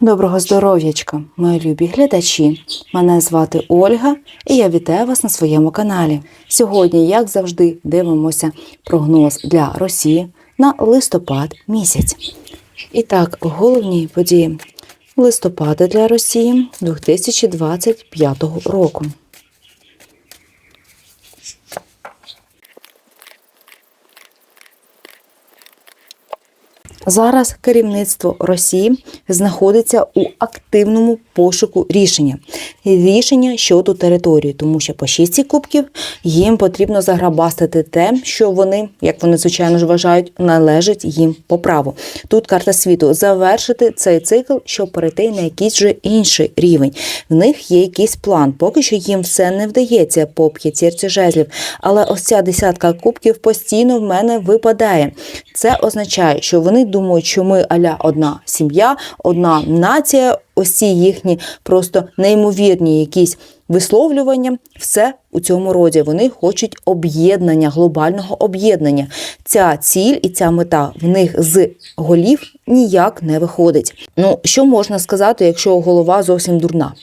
Доброго здоров'ячка, мої любі глядачі. Мене звати Ольга і я вітаю вас на своєму каналі. Сьогодні, як завжди, дивимося прогноз для Росії на листопад місяць. І так, головні події листопада для Росії 2025 року. Зараз керівництво Росії знаходиться у активному пошуку рішення. Рішення щодо території, тому що по шістці кубків їм потрібно заграбастити те, що вони, як вони звичайно ж вважають, належить їм по праву. Тут карта світу завершити цей цикл, щоб перейти на якийсь вже інший рівень. В них є якийсь план. Поки що їм все не вдається по п'ятірці жезлів. Але ось ця десятка кубків постійно в мене випадає. Це означає, що вони думають, що ми аля одна сім'я, одна нація. Ось ці їхні просто неймовірні якісь висловлювання. Все у цьому роді. Вони хочуть об'єднання, глобального об'єднання. Ця ціль і ця мета в них з голів ніяк не виходить. Ну, що можна сказати, якщо голова зовсім дурна?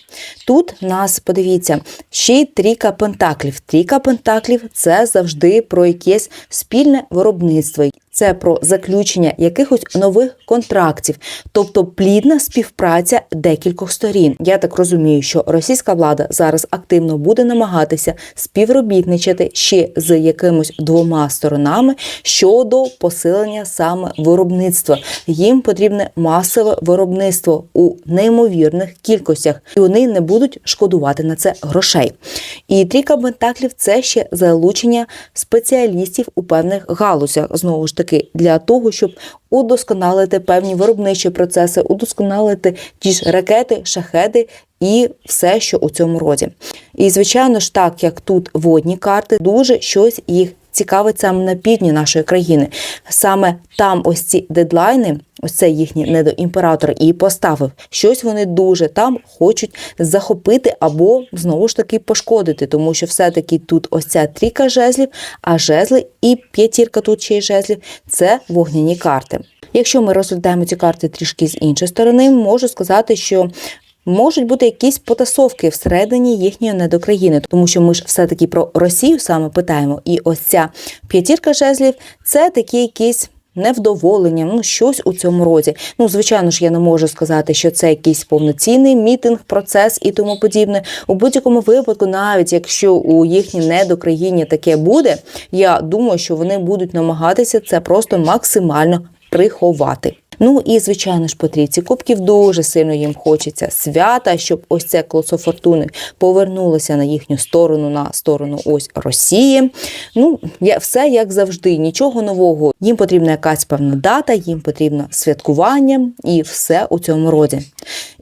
Тут нас подивіться ще й трійка пентаклів. Трійка пентаклів це завжди про якесь спільне виробництво. Це про заключення якихось нових контрактів, тобто плідна співпраця декількох сторін. Я так розумію, що російська влада зараз активно буде намагатися співробітничати ще з якимось двома сторонами щодо посилення саме виробництва. Їм потрібне масове виробництво у неймовірних кількостях, і вони не будуть шкодувати на це грошей. І трійка пентаклів це ще залучення спеціалістів у певних галузях. Знову ж таки, для того, щоб удосконалити певні виробничі процеси, удосконалити ті ж ракети, шахеди і все, що у цьому роді. І звичайно ж, так як тут водні карти, дуже щось їх цікавить саме на півдні нашої країни. Саме там ось ці дедлайни, ось це їхній недоімператор і поставив. Щось вони дуже там хочуть захопити або знову ж таки пошкодити, тому що все-таки тут ось ця трійка жезлів, а жезли і п'ятірка тут ще й жезлів це вогняні карти. Якщо ми розглядаємо ці карти трішки з іншої сторони, можу сказати, що Можуть бути якісь потасовки всередині їхньої недокраїни, тому що ми ж все-таки про Росію саме питаємо. І ось ця п'ятірка жезлів це такі якісь. Невдоволення, ну щось у цьому роді. Ну, звичайно ж, я не можу сказати, що це якийсь повноцінний мітинг, процес і тому подібне. У будь-якому випадку, навіть якщо у їхній недокраїні таке буде, я думаю, що вони будуть намагатися це просто максимально приховати. Ну і звичайно ж, по трійці кубків дуже сильно їм хочеться свята, щоб ось це колесо фортуни повернулося на їхню сторону, на сторону ось Росії. Ну, все як завжди, нічого нового. Їм потрібна якась певна дата, їм потрібно святкування і все у цьому роді.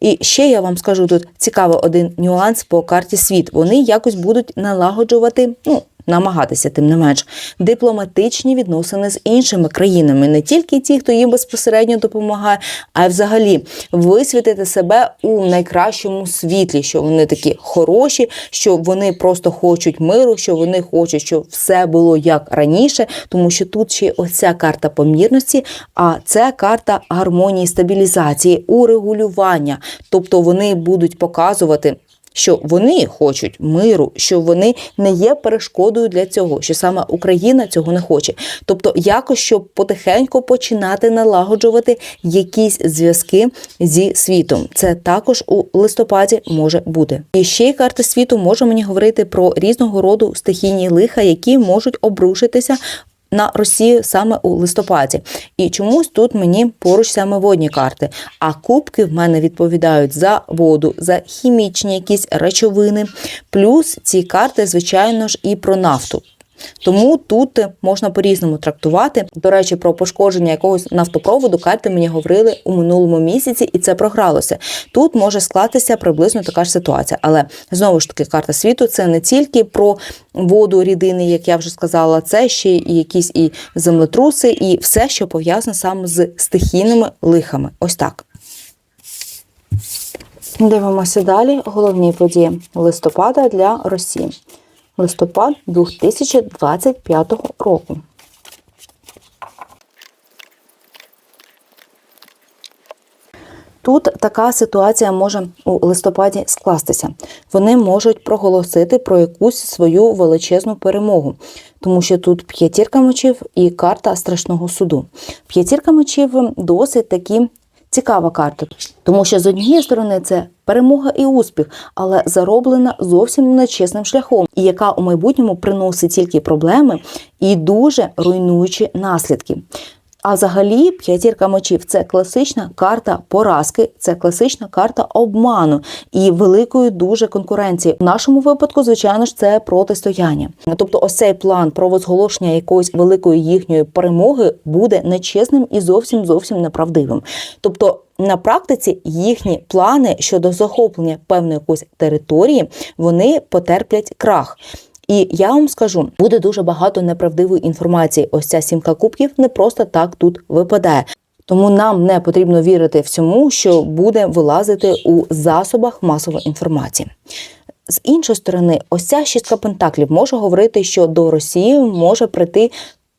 І ще я вам скажу тут цікавий один нюанс по карті світ. Вони якось будуть налагоджувати. ну, намагатися, тим не менш, дипломатичні відносини з іншими країнами, не тільки ті, хто їм безпосередньо допомагає, а й взагалі висвітити себе у найкращому світлі, що вони такі хороші, що вони просто хочуть миру, що вони хочуть, щоб все було як раніше, тому що тут ще оця карта помірності, а це карта гармонії стабілізації, урегулювання. Тобто вони будуть показувати що вони хочуть миру, що вони не є перешкодою для цього, що саме Україна цього не хоче. Тобто, якось щоб потихеньку починати налагоджувати якісь зв'язки зі світом. Це також у листопаді може бути. І ще й карта світу може мені говорити про різного роду стихійні лиха, які можуть обрушитися на Росію саме у листопаді. І чомусь тут мені поруч саме водні карти. А кубки в мене відповідають за воду, за хімічні якісь речовини. Плюс ці карти, звичайно ж, і про нафту. Тому тут можна по-різному трактувати. До речі, про пошкодження якогось нафтопроводу карти мені говорили у минулому місяці, і це програлося. Тут може склатися приблизно така ж ситуація. Але знову ж таки, карта світу це не тільки про воду, рідини, як я вже сказала, це ще і якісь і землетруси, і все, що пов'язане саме з стихійними лихами. Ось так. Дивимося далі. Головні події листопада для Росії листопад 2025 року. Тут така ситуація може у листопаді скластися. Вони можуть проголосити про якусь свою величезну перемогу, тому що тут п'ятірка мечів і карта страшного суду. П'ятірка мечів досить такі цікава карта, тому що з однієї сторони це перемога і успіх, але зароблена зовсім нечесним шляхом, і яка у майбутньому приносить тільки проблеми і дуже руйнуючі наслідки. А взагалі, п'ятірка мечів це класична карта поразки, це класична карта обману і великої дуже конкуренції. В нашому випадку, звичайно ж, це протистояння. Тобто, ось цей план про возголошення якоїсь великої їхньої перемоги буде нечесним і зовсім зовсім неправдивим. Тобто. На практиці їхні плани щодо захоплення певної якоїсь території вони потерплять крах. І я вам скажу, буде дуже багато неправдивої інформації. Ось ця сімка кубків не просто так тут випадає. Тому нам не потрібно вірити всьому, що буде вилазити у засобах масової інформації. З іншої сторони, ось ця шістка пентаклів може говорити, що до Росії може прийти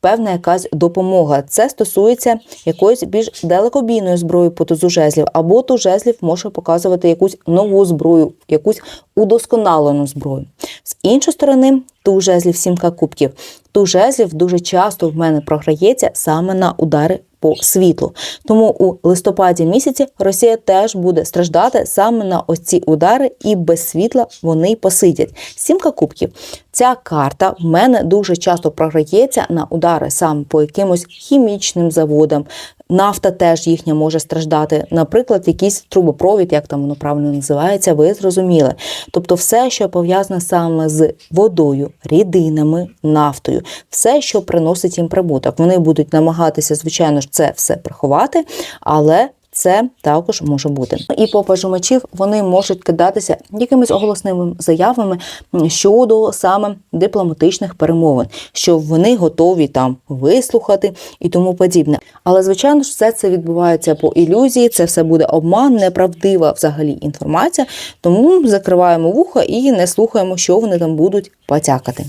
певна якась допомога. Це стосується якоїсь більш далекобійної зброї по тузу жезлів, або ту жезлів може показувати якусь нову зброю, якусь удосконалену зброю. З іншої сторони, ту жезлів сімка кубків. Ту жезлів дуже часто в мене програється саме на удари по світлу. Тому у листопаді місяці Росія теж буде страждати саме на ось ці удари, і без світла вони посидять. Сімка кубків. Ця карта в мене дуже часто програється на удари саме по якимось хімічним заводам. Нафта теж їхня може страждати, наприклад, якийсь трубопровід, як там воно правильно називається, ви зрозуміли. Тобто, все, що пов'язане саме з водою, рідинами, нафтою, все, що приносить їм прибуток. Вони будуть намагатися, звичайно ж, це все приховати, але це також може бути. І по пажу мечів вони можуть кидатися якимись оголосними заявами щодо саме дипломатичних перемовин, що вони готові там вислухати і тому подібне. Але звичайно ж, все це відбувається по ілюзії, це все буде обман, неправдива взагалі інформація. Тому закриваємо вуха і не слухаємо, що вони там будуть потякати.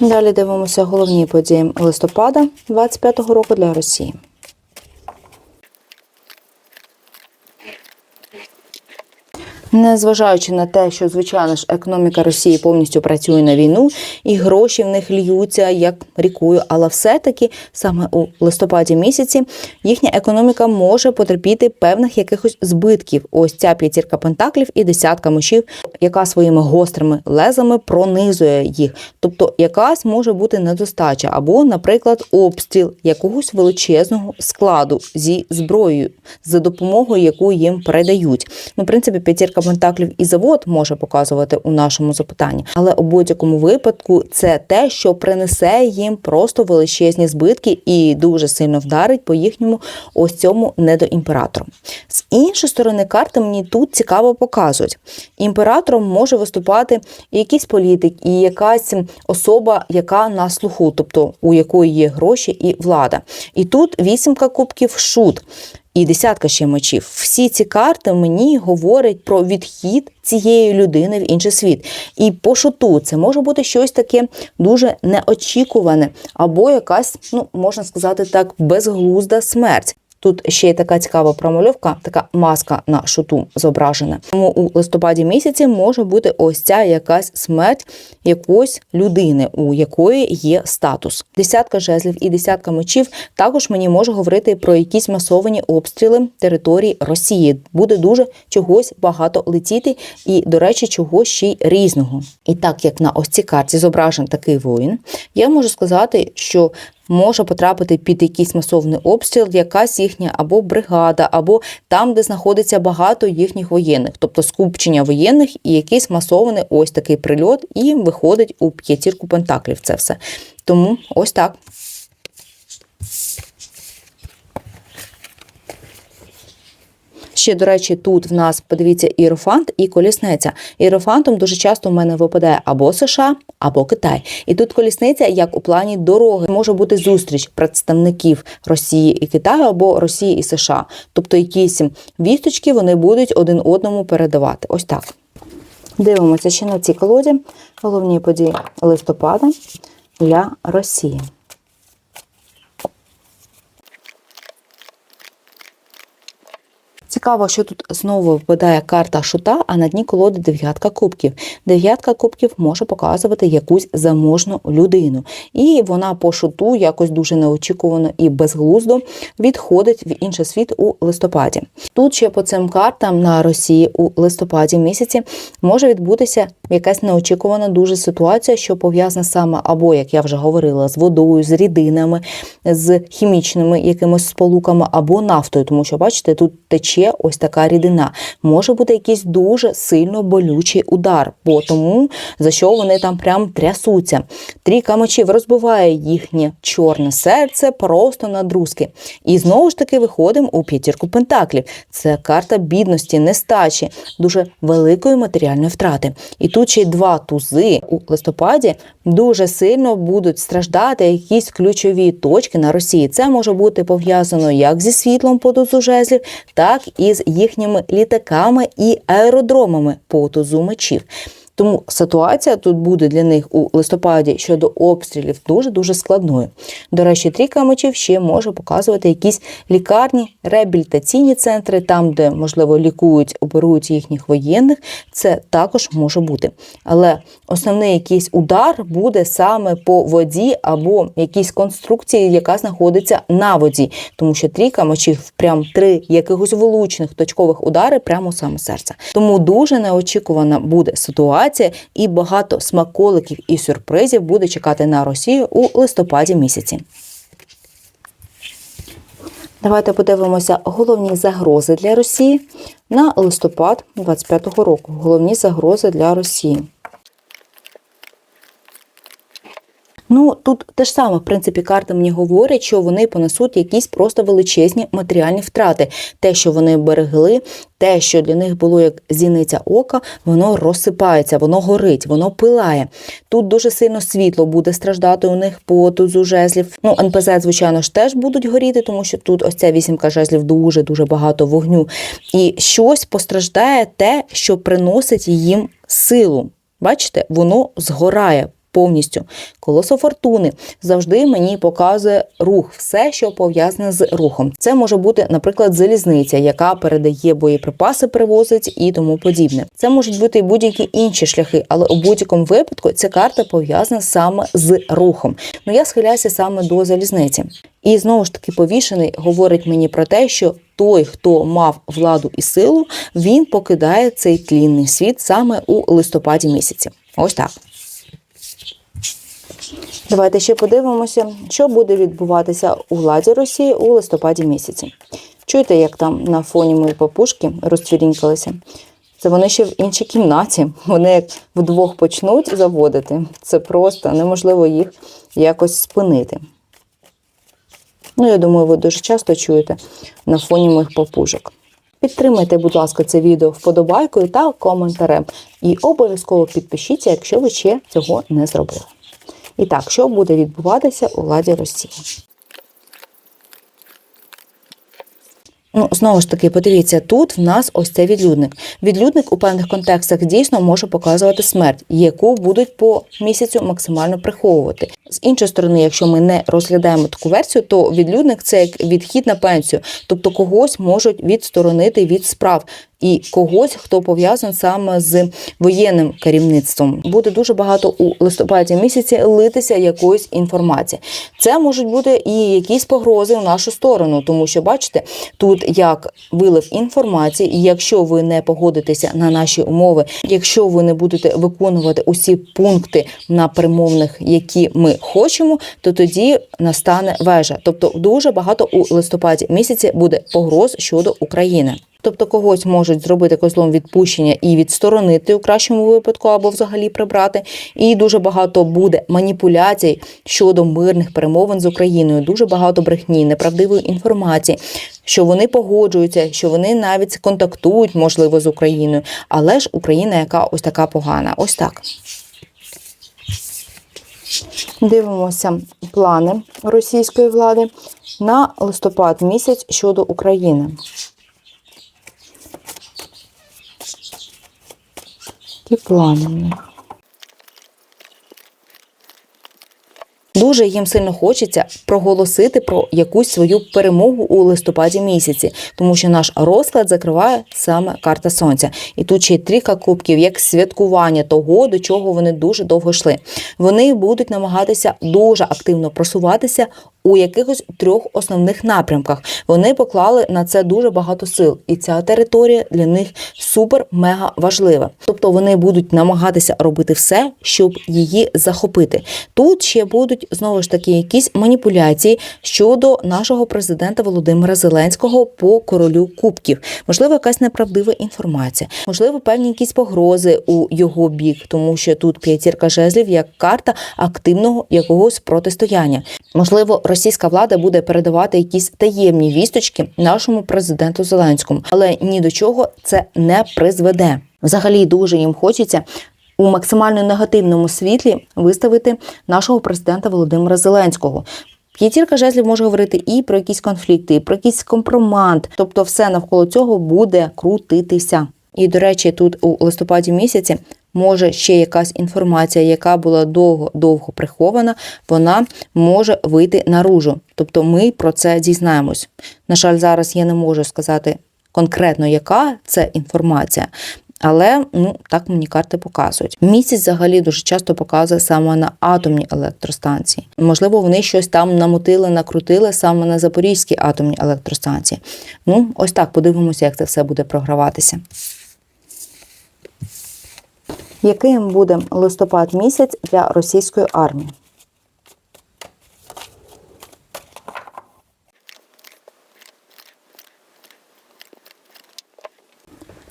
Далі дивимося головні події листопада 25-го року для Росії. Незважаючи на те, що звичайно ж економіка Росії повністю працює на війну, і гроші в них льються як рікою, але все-таки саме у листопаді місяці їхня економіка може потерпіти певних якихось збитків. Ось ця п'ятірка пентаклів і десятка мечів, яка своїми гострими лезами пронизує їх. Тобто якась може бути недостача, або, наприклад, обстріл якогось величезного складу зі зброєю, за допомогою якої їм передають. Ну, в принципі, п'ятірка пентаклів і завод може показувати у нашому запитанні, але у будь-якому випадку це те, що принесе їм просто величезні збитки і дуже сильно вдарить по їхньому ось цьому недоімператору. З іншої сторони, карти мені тут цікаво показують. Імператором може виступати і якийсь політик, і якась особа, яка на слуху, тобто у якої є гроші і влада. І тут вісімка кубків шут і десятка ще мечів. Всі ці карти мені говорять про відхід цієї людини в інший світ. І по шуту це може бути щось таке дуже неочікуване, або якась, ну можна сказати так, безглузда смерть. Тут ще є така цікава промальовка, така маска на шуту зображена. Тому у листопаді місяці може бути ось ця якась смерть якоїсь людини, у якої є статус. Десятка жезлів і десятка мечів також мені може говорити про якісь масовані обстріли території Росії. Буде дуже чогось багато летіти, і, до речі, чогось ще й різного. І так як на ось цій карті зображений такий воїн, я можу сказати, що може потрапити під якийсь масовний обстріл, якась їхня або бригада, або там, де знаходиться багато їхніх воєнних, тобто скупчення воєнних і якийсь масований ось такий прильот, і виходить у п'ятірку пентаклів. Це все. Тому ось так. Ще, до речі, тут в нас подивіться іерофант і колісниця. Іерофантом дуже часто в мене випадає або США, або Китай. І тут колісниця, як у плані дороги, може бути зустріч представників Росії і Китаю або Росії і США. Тобто якісь вісточки вони будуть один одному передавати. Ось так. Дивимося ще на ці колоді. Головні події листопада для Росії. Цікаво, що тут знову випадає карта шута, а на дні колоди дев'ятка кубків. Дев'ятка кубків може показувати якусь заможну людину. І вона по шуту якось дуже неочікувано і безглуздо відходить в інший світ у листопаді. Тут ще по цим картам на Росії у листопаді місяці може відбутися якась неочікувана дуже ситуація, що пов'язана саме або, як я вже говорила, з водою, з рідинами, з хімічними якимись сполуками або нафтою, тому що бачите, тут тече ось така рідина. Може бути якийсь дуже сильно болючий удар, бо тому за що вони там прям трясуться. Трійка мечів розбиває їхнє чорне серце просто на друзки. І знову ж таки виходимо у п'ятірку пентаклів. Це карта бідності, нестачі, дуже великої матеріальної втрати. І тут ще й два тузи у листопаді дуже сильно будуть страждати якісь ключові точки на Росії. Це може бути пов'язано як зі світлом по тузу жезлів, так і з їхніми літаками і аеродромами по мечів. Тому ситуація тут буде для них у листопаді щодо обстрілів дуже дуже складною. До речі, трійка мечів ще може показувати якісь лікарні, реабілітаційні центри, там, де можливо лікують, оперують їхніх воєнних. Це також може бути. Але основний якийсь удар буде саме по воді або якійсь конструкції, яка знаходиться на воді, тому що трійка мечів прям три якихось влучних точкових удари прямо саме серця. Тому дуже неочікувана буде ситуація, і багато смаколиків і сюрпризів буде чекати на Росію у листопаді місяці. Давайте подивимося головні загрози для Росії на листопад 25-го року. Головні загрози для Росії. Ну, тут те ж саме, в принципі, карти мені говорять, що вони понесуть якісь просто величезні матеріальні втрати. Те, що вони берегли, те, що для них було як зіниця ока, воно розсипається, воно горить, воно пилає. Тут дуже сильно світло буде страждати у них по тузу жезлів. Ну, НПЗ, звичайно ж, теж будуть горіти, тому що тут ось ця вісімка жезлів дуже дуже багато вогню. І щось постраждає те, що приносить їм силу. Бачите, воно згорає повністю. Колесо фортуни завжди мені показує рух, все, що пов'язане з рухом. Це може бути, наприклад, залізниця, яка передає боєприпаси, привозить і тому подібне. Це можуть бути і будь-які інші шляхи, але у будь-якому випадку ця карта пов'язана саме з рухом. Ну я схиляюся саме до залізниці. І знову ж таки, повішений говорить мені про те, що той, хто мав владу і силу, він покидає цей тлінний світ саме у листопаді місяці. Ось так. Давайте ще подивимося, що буде відбуватися у владі Росії у листопаді місяці. Чуєте, як там на фоні мої папушки розцвірінькалися? Це вони ще в іншій кімнаті. Вони як вдвох почнуть заводити. Це просто неможливо їх якось спинити. Ну, я думаю, ви дуже часто чуєте на фоні моїх папушок. Підтримайте, будь ласка, це відео вподобайкою та коментарем. І обов'язково підпишіться, якщо ви ще цього не зробили. І так, що буде відбуватися у владі Росії? Ну, знову ж таки, подивіться, тут в нас ось цей відлюдник. Відлюдник у певних контекстах дійсно може показувати смерть, яку будуть по місяцю максимально приховувати. З іншої сторони, якщо ми не розглядаємо таку версію, то відлюдник це як відхід на пенсію, тобто когось можуть відсторонити від справ. І когось, хто пов'язаний саме з воєнним керівництвом, буде дуже багато у листопаді місяці литися якоїсь інформації. Це можуть бути і якісь погрози в нашу сторону, тому що бачите, тут як вилив інформації, і якщо ви не погодитеся на наші умови, якщо ви не будете виконувати усі пункти на примовних, які ми хочемо, то тоді настане вежа. Тобто, дуже багато у листопаді місяці буде погроз щодо України. Тобто когось можуть зробити козлом відпущення і відсторонити у кращому випадку, або взагалі прибрати. І дуже багато буде маніпуляцій щодо мирних перемовин з Україною. Дуже багато брехні, неправдивої інформації, що вони погоджуються, що вони навіть контактують, можливо, з Україною. Але ж Україна, яка ось така погана, ось так. Дивимося плани російської влади на листопад місяць щодо України. Які плани в них? Дуже їм сильно хочеться проголосити про якусь свою перемогу у листопаді місяці, тому що наш розклад закриває саме карта сонця. І тут ще й трійка кубків, як святкування того, до чого вони дуже довго йшли. Вони будуть намагатися дуже активно просуватися у якихось трьох основних напрямках. Вони поклали на це дуже багато сил, і ця територія для них супер-мега важлива. Тобто вони будуть намагатися робити все, щоб її захопити. Тут ще будуть знову ж таки якісь маніпуляції щодо нашого президента Володимира Зеленського по королю кубків. Можливо, якась неправдива інформація, можливо, певні якісь погрози у його бік, тому що тут п'ятірка жезлів як карта активного якогось протистояння. Можливо, російська влада буде передавати якісь таємні вісточки нашому президенту Зеленському, але ні до чого це не призведе. Взагалі дуже їм хочеться. У максимально негативному світлі виставити нашого президента Володимира Зеленського. П'ятірка жезлів може говорити і про якісь конфлікти, і про якийсь компромат. Тобто, все навколо цього буде крутитися. І, до речі, тут у листопаді місяці може ще якась інформація, яка була довго довго прихована, вона може вийти наружу. Тобто ми про це дізнаємось. На жаль, зараз я не можу сказати конкретно, яка це інформація. Але ну так мені карти показують. Місяць взагалі дуже часто показує саме на атомні електростанції. Можливо, вони щось там намотили, накрутили саме на Запорізькій атомній електростанції. Ну, ось так подивимося, як це все буде програватися. Яким буде листопад місяць для російської армії?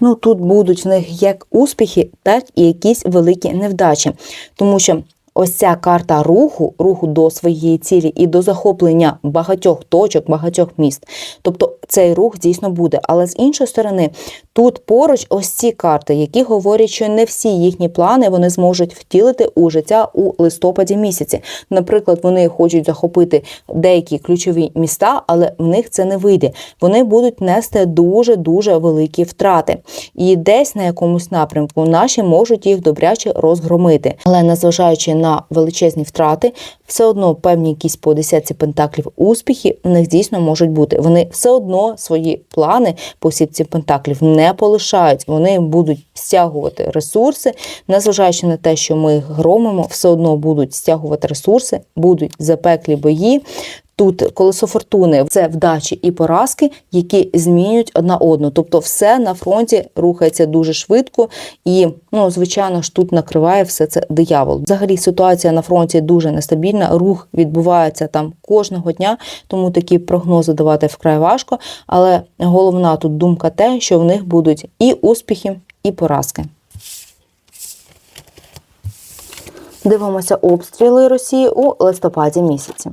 Ну тут будуть в них як успіхи, так і якісь великі невдачі, тому що ось ця карта руху, руху до своєї цілі і до захоплення багатьох точок, багатьох міст. Тобто цей рух дійсно буде. Але з іншої сторони, тут поруч ось ці карти, які говорять, що не всі їхні плани вони зможуть втілити у життя у листопаді місяці. Наприклад, вони хочуть захопити деякі ключові міста, але в них це не вийде. Вони будуть нести дуже дуже великі втрати. І десь на якомусь напрямку наші можуть їх добряче розгромити. Але незважаючи на величезні втрати, все одно певні якісь по десятці пентаклів успіхи в них дійсно можуть бути. Вони все одно свої плани по сітці пентаклів не полишають. Вони будуть стягувати ресурси, незважаючи на те, що ми їх громимо, все одно будуть стягувати ресурси, будуть запеклі бої. Тут колесо фортуни це вдачі і поразки, які змінюють одна одну. Тобто, все на фронті рухається дуже швидко, і ну звичайно ж тут накриває все це диявол. Взагалі ситуація на фронті дуже нестабільна. Рух відбувається там кожного дня, тому такі прогнози давати вкрай важко. Але головна тут думка те, що в них будуть і успіхи, і поразки. Дивимося обстріли Росії у листопаді місяці.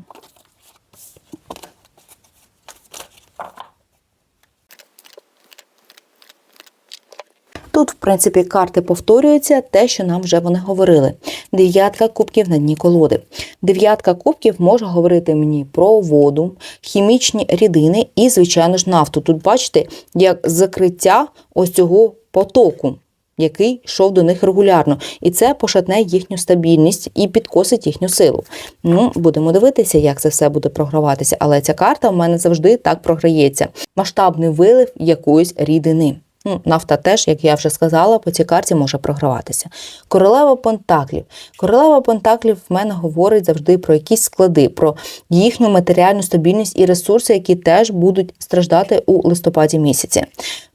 Тут, в принципі, карти повторюються те, що нам вже вони говорили. Дев'ятка кубків на дні колоди. Дев'ятка кубків може говорити мені про воду, хімічні рідини і, звичайно ж, нафту. Тут бачите, як закриття ось цього потоку. Який йшов до них регулярно, і це пошатне їхню стабільність і підкосить їхню силу. Ну, будемо дивитися, як це все буде програватися. Але ця карта в мене завжди так програється. Масштабний вилив якоїсь рідини. Ну, Нафта теж, як я вже сказала, по цій карті може програватися. Королева Пентаклів. Королева Пентаклів в мене говорить завжди про якісь склади, про їхню матеріальну стабільність і ресурси, які теж будуть страждати у листопаді місяці.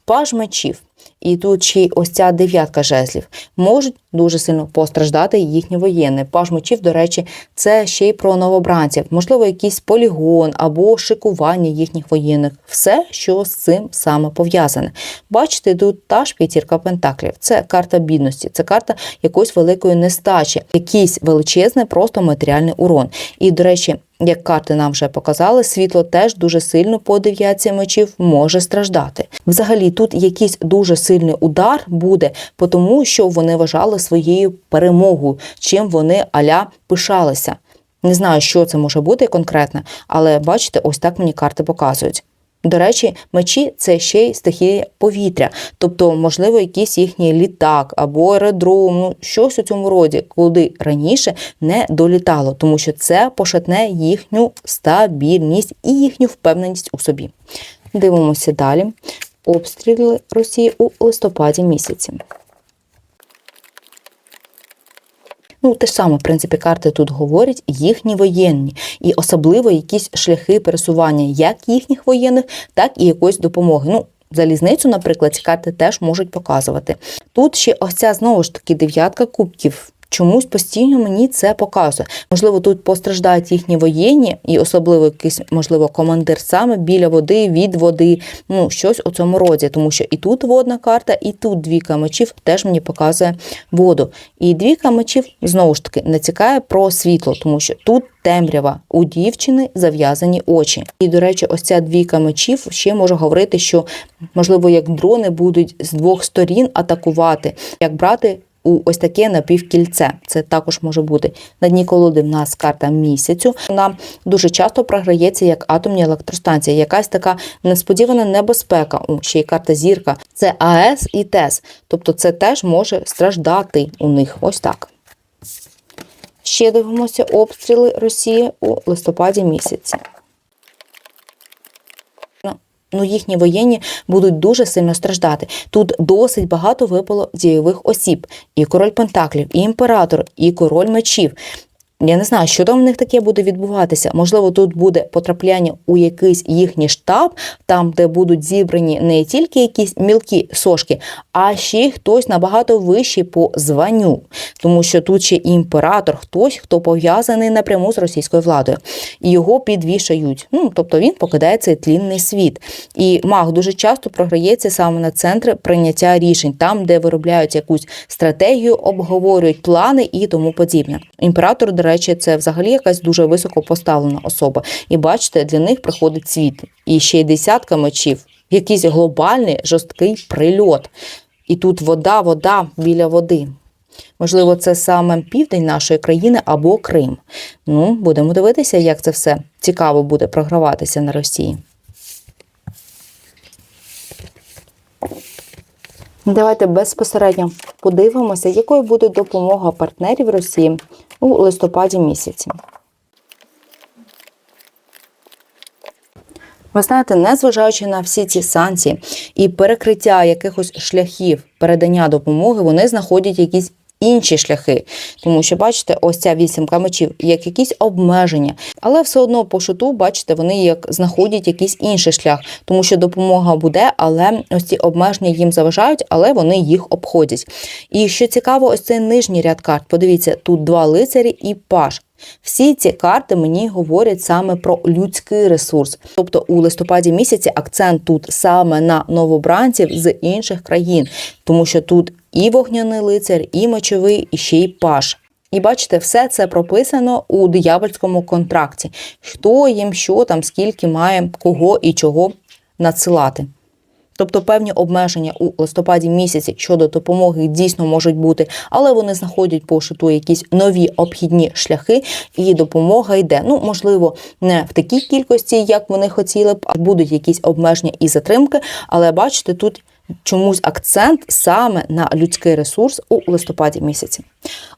Паж мечів. І тут ще й ось ця дев'ятка жезлів можуть дуже сильно постраждати їхні воєнні. Паж мечів, до речі, це ще й про новобранців, можливо, якийсь полігон або шикування їхніх воєнних, все, що з цим саме пов'язане. Бачите, тут та ж п'ятірка пентаклів. Це карта бідності, це карта якоїсь великої нестачі, якийсь величезний, просто матеріальний урон. І, до речі, як карти нам вже показали, світло теж дуже сильно по дев'ятці мечів може страждати. Взагалі, тут якийсь дуже сильний удар буде, тому що вони вважали своєю перемогою, чим вони аля пишалися. Не знаю, що це може бути конкретно, але бачите, ось так мені карти показують. До речі, мечі це ще й стихія повітря, тобто, можливо, якийсь їхній літак або аеродром, ну щось у цьому роді, куди раніше не долітало, тому що це пошатне їхню стабільність і їхню впевненість у собі. Дивимося далі. Обстріли Росії у листопаді місяці. Ну, те ж саме, в принципі, карти тут говорять їхні воєнні, і особливо якісь шляхи пересування як їхніх воєнних, так і якоїсь допомоги. Ну, залізницю, наприклад, ці карти теж можуть показувати. Тут ще ось ця знову ж таки дев'ятка кубків. Чомусь постійно мені це показує. Можливо, тут постраждають їхні воєнні, і особливо якийсь, можливо, командир саме біля води, від води, ну щось у цьому роді, тому що і тут водна карта, і тут двійка мечів теж мені показує воду. І двійка мечів знову ж таки натякає про світло, тому що тут темрява у дівчини зав'язані очі. І, до речі, ось ця двійка мечів ще може говорити, що можливо, як дрони будуть з двох сторін атакувати, як брати у ось таке напівкільце. Це також може бути на дні колоди. В нас карта місяцю. Вона дуже часто програється як атомні електростанції. Якась така несподівана небезпека. О, ще й карта зірка. Це АЕС і ТЕС. Тобто, це теж може страждати у них. Ось так. Ще дивимося обстріли Росії у листопаді місяці. Ну, їхні воєнні будуть дуже сильно страждати. Тут досить багато випало дійових осіб: і король Пентаклів, і імператор, і король мечів. Я не знаю, що там в них таке буде відбуватися. Можливо, тут буде потрапляння у якийсь їхній штаб, там, де будуть зібрані не тільки якісь мілкі сошки, а ще хтось набагато вищий по званню. Тому що тут ще імператор, хтось, хто пов'язаний напряму з російською владою. І його підвішають. Ну, тобто він покидає цей тлінний світ. І маг дуже часто програється саме на центри прийняття рішень, там, де виробляють якусь стратегію, обговорюють плани і тому подібне. Імператор, речі, це взагалі якась дуже високо поставлена особа. І бачите, для них приходить світ. І ще й десятка мечів, якийсь глобальний жорсткий прильот. І тут вода, вода біля води. Можливо, це саме південь нашої країни або Крим. Ну, будемо дивитися, як це все цікаво буде програватися на Росії. Давайте безпосередньо подивимося, якою буде допомога партнерів Росії у листопаді місяці. Ви знаєте, незважаючи на всі ці санкції і перекриття якихось шляхів передання допомоги, вони знаходять якісь інші шляхи. Тому що, бачите, ось ця вісімка мечів, як якісь обмеження. Але все одно по шуту, бачите, вони як знаходять якийсь інший шлях, тому що допомога буде, але ось ці обмеження їм заважають, але вони їх обходять. І що цікаво, ось цей нижній ряд карт. Подивіться, тут два лицарі і паш. Всі ці карти мені говорять саме про людський ресурс. Тобто у листопаді місяці акцент тут саме на новобранців з інших країн, тому що тут і вогняний лицар, і мечовий, і ще й паш. І бачите, все це прописано у диявольському контракті. Хто їм що там, скільки має, кого і чого надсилати. Тобто певні обмеження у листопаді місяці щодо допомоги дійсно можуть бути, але вони знаходять по шиту якісь нові обхідні шляхи, і допомога йде. Ну, можливо, не в такій кількості, як вони хотіли б, а будуть якісь обмеження і затримки. Але бачите, тут чомусь акцент саме на людський ресурс у листопаді місяці.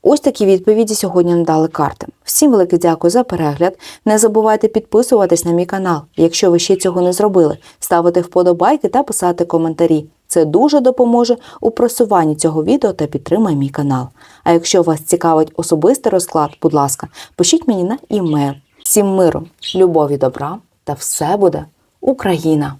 Ось такі відповіді сьогодні надали карти. Всім велике дякую за перегляд. Не забувайте підписуватись на мій канал, якщо ви ще цього не зробили, ставити вподобайки та писати коментарі. Це дуже допоможе у просуванні цього відео та підтримає мій канал. А якщо вас цікавить особистий розклад, будь ласка, пишіть мені на імейл. Всім миру, любові, добра та все буде Україна!